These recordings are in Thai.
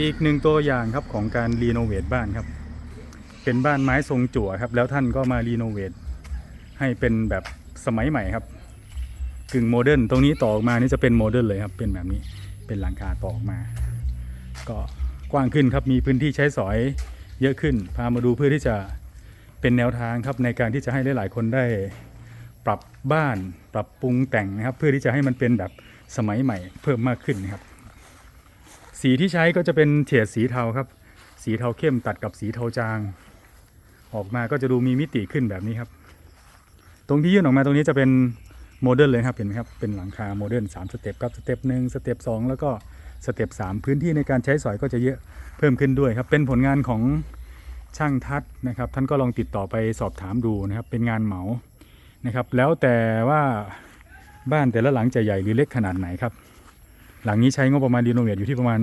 อีกหนึ่งตัวอย่างครับของการรีโนเวทบ้านครับ เป็นบ้านไม้ทรงจั่วครับ แล้วท่านก็มารีโนเวทให้เป็นแบบสมัยใหม่ครับ กึ่งโมเดิร์นตรงนี้ต่อออกมานี่จะเป็นโมเดิร์นเลยครับ เป็นแบบนี้เป็นหลังคาต่อออกมา ก็กว้างขึ้นครับมีพื้นที่ใช้สอยเยอะขึ้น พามาดูเพื่อที่จะเป็นแนวทางครับในการที่จะให้หลาย ๆ คนได้ปรับบ้าน ปรับปรุงแต่งนะครับ เพื่อที่จะให้มันเป็นแบบสมัยใหม่เพิ่มมากขึ้นนครับ สีที่ใช้ก็จะเป็นเฉดสีเทาครับ สีเทาเข้มตัดกับสีเทาจาง ออกมาก็จะดูมีมิติขึ้นแบบนี้ครับ ตรงที่ยื่นออกมาตรงนี้จะเป็นโมเดิร์นเลยครับเห็นไหมครับเป็นหลังคาโมเดิร์นสามสเต็ปครับสเต็ปหนึ่งสเต็ปสองแล้วก็สเต็ปสามพื้นที่ในการใช้สอยก็จะเยอะเพิ่มขึ้นด้วยครับ เป็นผลงานของช่างทัศน์นะครับ ท่านก็ลองติดต่อไปสอบถามดูนะครับ เป็นงานเหมานะครับ แล้วแต่ว่าบ้านแต่ละหลังจะใหญ่หรือเล็กขนาดไหนครับ หลังนี้ใช้งบประมาณรีโนเวทอยู่ที่ประมาณ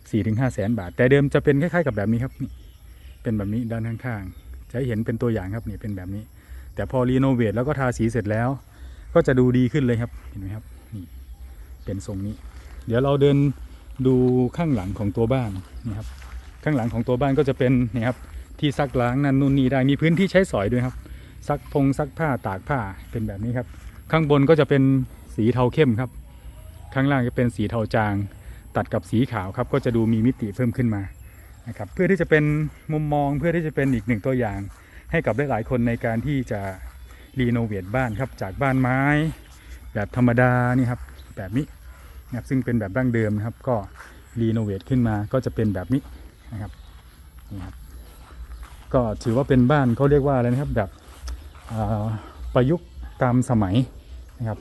4-5แสนบาท แต่เดิมจะเป็นคล้ายๆกับแบบนี้ครับนี่เป็นแบบนี้ด้านข้างๆจะเห็นเป็นตัวอย่างครับนี่เป็นแบบนี้ แต่พอรีโนเวทแล้วก็ทาสีเสร็จแล้ว ก็จะดูดีขึ้นเลยครับเห็นไหมครับนี่เป็นทรงนี้ เดี๋ยวเราเดินดูข้างหลังของตัวบ้านนี่ครับข้างหลังของตัวบ้านก็จะเป็นนี่ครับที่ซักล้างนั่นนู่นนี่ได้มีพื้นที่ใช้สอยด้วยครับ ซักพงซักผ้าตากผ้าเป็นแบบนี้ครับ ข้างบนก็จะเป็นสีเทาเข้มครับ ข้างล่างจะเป็นสีเทาจาง ตัดกับสีขาวครับ ก็จะดูมีมิติเพิ่มขึ้นมานะครับเพื่อที่จะเป็นมุมมองเพื่อที่จะเป็นอีกหนึ่งตัวอย่าง ให้กับหลายๆคนในการที่จะรีโนเวทบ้านครับจากบ้านไม้ แบบธรรมดานี่ครับแบบนี้นะครับซึ่งเป็นแบบดั้งเดิมนะครับ ก็รีโนเวทขึ้นมาก็จะเป็นแบบนี้นะครับนี่ครับก็ถือว่าเป็นบ้านเขาเรียกว่าอะไรนะครับแบบประยุกต์ตามสมัยนะครับ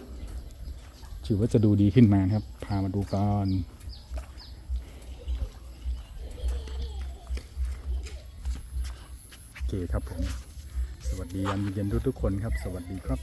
ถือว่าจะดูดีขึ้นมาครับ พามาดูก่อนโอเคครับผม สวัสดียามเย็นทุกทุกคนครับ สวัสดีครับ